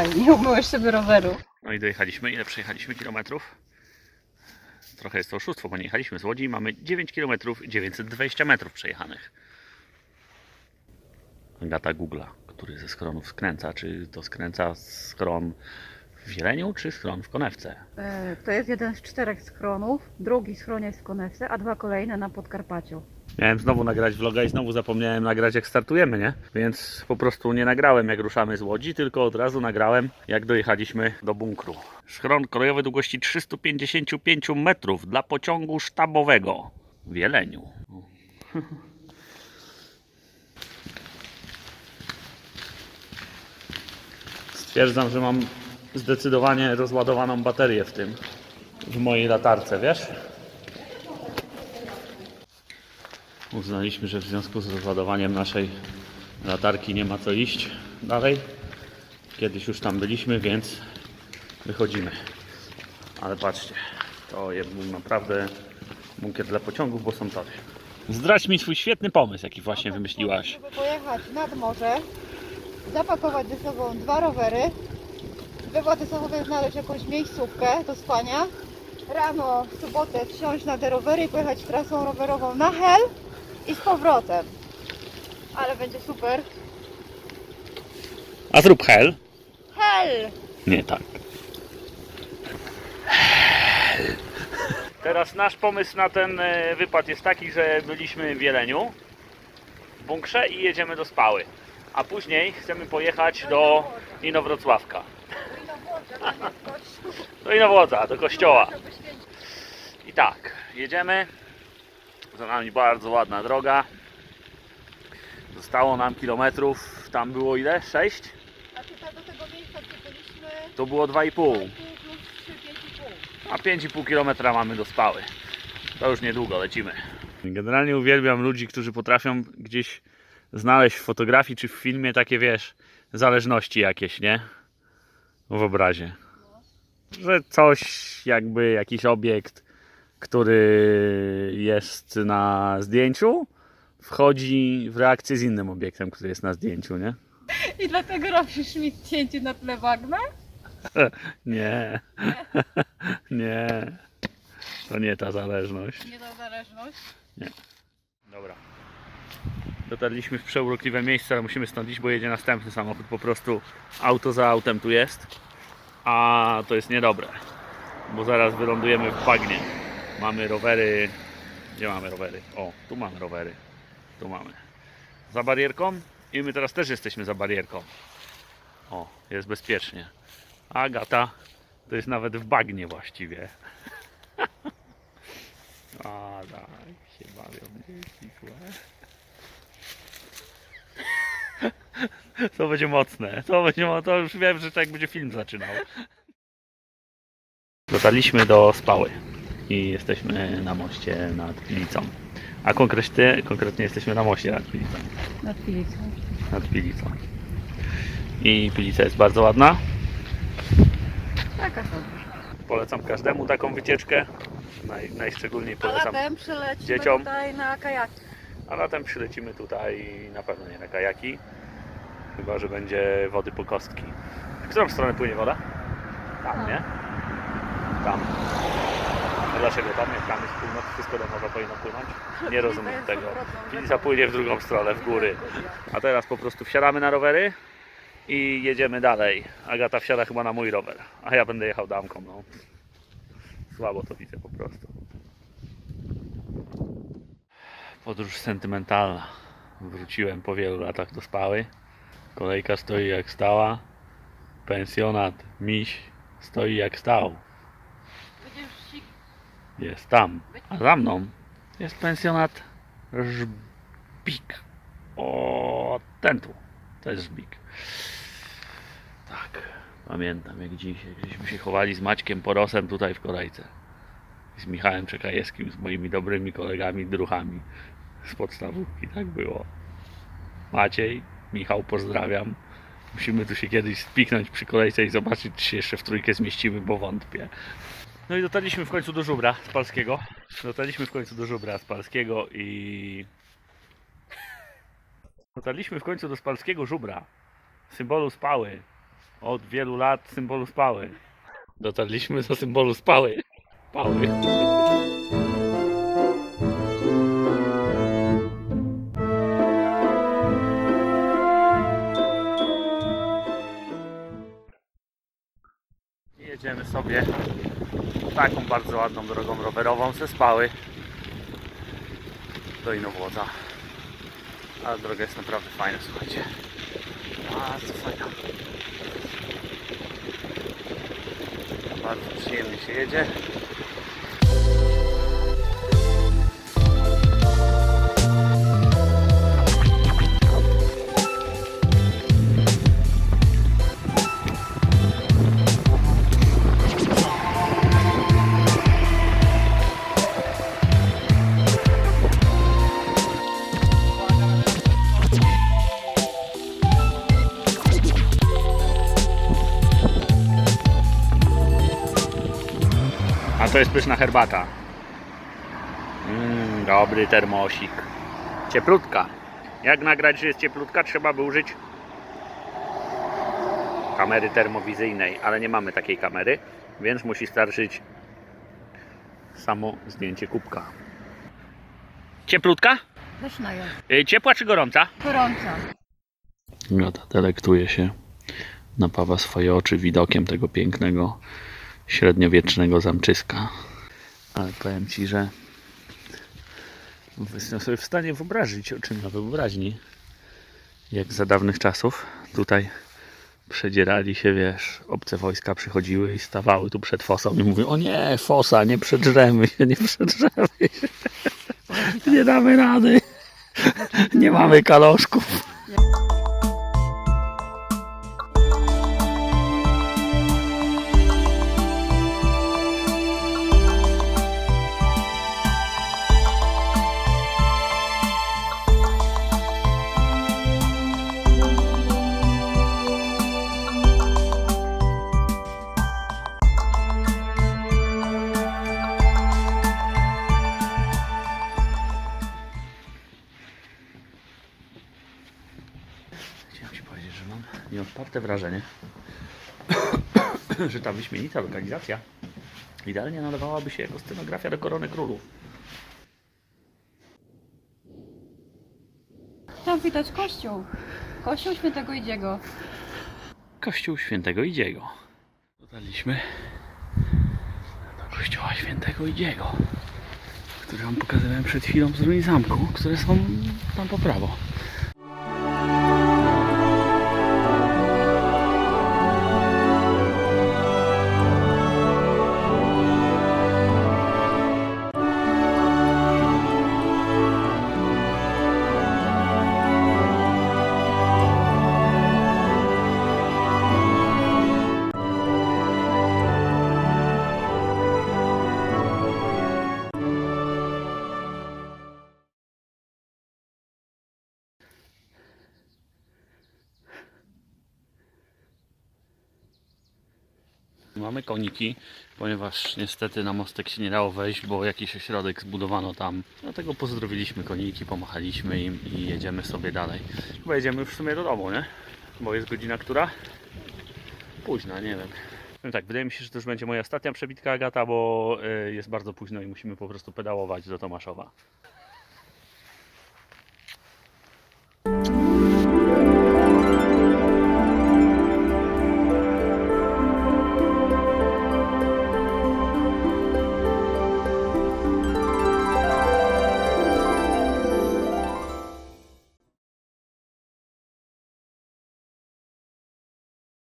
Nie umyłeś sobie roweru. No i dojechaliśmy. Ile przejechaliśmy kilometrów? Trochę jest to oszustwo, bo nie jechaliśmy z Łodzi. Mamy 9 km 920 metrów przejechanych. Data Google'a, który ze schronów skręca. Czy to skręca schron w Wieleniu, czy schron w Konewce? E, To jest jeden z czterech schronów. Drugi schron jest w Konewce, a dwa kolejne na Podkarpaciu. Miałem znowu nagrać vloga i znowu zapomniałem nagrać jak startujemy, nie? Więc po prostu nie nagrałem jak ruszamy z Łodzi, tylko od razu nagrałem jak dojechaliśmy do bunkru. Schron kolejowy długości 355 metrów dla pociągu sztabowego w Jeleniu. Stwierdzam, że mam zdecydowanie rozładowaną baterię w tym, w mojej latarce, wiesz? Uznaliśmy, że w związku z rozładowaniem naszej latarki nie ma co iść dalej. Kiedyś już tam byliśmy, więc wychodzimy. Ale patrzcie, to jest naprawdę bunkier dla pociągów, bo są tory. Zdradź mi swój świetny pomysł, jaki właśnie wymyśliłaś. Żeby pojechać nad morze, zapakować ze sobą dwa rowery, we Władysławowie znaleźć jakąś miejscówkę do spania, rano w sobotę wsiąść na te rowery i pojechać trasą rowerową na Hel i z powrotem. Ale będzie super. A zrób hell. Hel! Nie tak. Teraz nasz pomysł na ten e, wypad jest taki, że byliśmy w Jeleniu, w bunkrze i jedziemy do Spały. A później chcemy pojechać do Inowrocławka. Do Inowłodza, do kościoła. I tak, jedziemy. Za nami bardzo ładna droga. Zostało nam kilometrów. Tam było ile? 6? A tutaj do tego miejsca, gdzie byliśmy, To było 2,5. plus 3, 5,5. A 5,5 km mamy do spały. To już niedługo lecimy. Generalnie uwielbiam ludzi, którzy potrafią gdzieś znaleźć w fotografii czy w filmie takie, wiesz, zależności jakieś, nie? W obrazie. Że coś, jakby jakiś obiekt, który jest na zdjęciu, wchodzi w reakcję z innym obiektem, który jest na zdjęciu, nie? I dlatego robisz mi cięcie na tle bagna? Nie. Nie. To nie ta zależność. Nie ta zależność. Dobra. Dotarliśmy w przeurokliwe miejsce, ale musimy stąd iść, bo jedzie następny samochód. Po prostu auto za autem tu jest. A to jest niedobre, bo zaraz wylądujemy w bagnie. Mamy rowery. Gdzie mamy rowery? O, tu mamy rowery. Tu mamy. Za barierką i my teraz też jesteśmy za barierką. O, jest bezpiecznie. Agata to jest nawet w bagnie właściwie. A tak się bawią dzieci. To będzie mocne. To będzie to już wiem, że tak będzie film zaczynał. Dotarliśmy do Spały i jesteśmy na moście nad Pilicą. A konkretnie, konkretnie jesteśmy na moście nad Pilicą. Nad Filicą. Nad Pilicą. I Pilica jest bardzo ładna. Taka sobie. Polecam każdemu taką wycieczkę. Naj, najszczególniej A polecam latem przylecimy dzieciom. tutaj na kajaki. A latem przylecimy tutaj na pewno nie na kajaki. Chyba, że będzie wody po kostki. W którą stronę płynie woda? Tam. nie? Tam. Dlaczego tam? Jak tam jest północ, wszystko do morza powinno płynąć? Nie rozumiem tego. odwrotną Pilica płynie w drugą stronę, w góry. A teraz po prostu wsiadamy na rowery i jedziemy dalej. Agata wsiada chyba na mój rower, a ja będę jechał damką. No. Słabo to widzę po prostu. Podróż sentymentalna. Wróciłem po wielu latach do Spały. Kolejka stoi jak stała. Pensjonat Miś stoi jak stał. Jest tam. A za mną jest pensjonat Żbik. O, ten tu. To jest Żbik. Tak. Pamiętam jak dziś, jak żeśmy się chowali z Maćkiem Porosem tutaj w kolejce. I z Michałem Czekajewskim, z moimi dobrymi kolegami, druchami z podstawówki. Tak było. Maciej, Michał, pozdrawiam. Musimy tu się kiedyś spiknąć przy kolejce i zobaczyć, czy się jeszcze w trójkę zmieścimy, bo wątpię. No i dotarliśmy w końcu do żubra spalskiego. Dotarliśmy w końcu do żubra spalskiego i. Dotarliśmy w końcu do spalskiego żubra. Symbolu spały. Od wielu lat symbolu spały. Dotarliśmy do symbolu spały. Pały. Jedziemy sobie taką bardzo ładną drogą rowerową ze spały do Inowłodza. Ale droga jest naprawdę fajna, słuchajcie. Bardzo fajna. Bardzo przyjemnie się jedzie. To jest pyszna herbata. Mm, dobry termosik. Cieplutka. Jak nagrać, że jest cieplutka, trzeba by użyć kamery termowizyjnej, ale nie mamy takiej kamery, więc musi starczyć samo zdjęcie kubka. Cieplutka? Pyszna jest. Y, Ciepła czy gorąca? Gorąca. Gata delektuje się, napawa swoje oczy widokiem tego pięknego, średniowiecznego zamczyska. Ale powiem Ci, że jestem sobie w stanie wyobrazić, o czym na wyobraźni, jak za dawnych czasów tutaj przedzierali się, wiesz, obce wojska przychodziły i stawały tu przed fosą i mówią, o nie, fosa, nie przedrzemy się, nie przedrzemy się, nie damy rady, nie mamy kaloszków. Że mam nieodparte wrażenie, że ta wyśmienita lokalizacja idealnie nadawałaby się jako scenografia do Korony Królów. Tam widać kościół. Kościół świętego Idziego. Kościół Świętego Idziego. Dotarliśmy do kościoła Świętego Idziego, który Wam pokazywałem przed chwilą z ruin zamku, które są tam po prawo. Mamy koniki, ponieważ niestety na mostek się nie dało wejść, bo jakiś ośrodek zbudowano tam. Dlatego pozdrowiliśmy koniki, pomachaliśmy im i jedziemy sobie dalej. Chyba jedziemy już w sumie do domu, nie? Bo jest godzina która? Późna, nie wiem. No tak, wydaje mi się, że to już będzie moja ostatnia przebitka Agata, bo y, jest bardzo późno i musimy po prostu pedałować do Tomaszowa.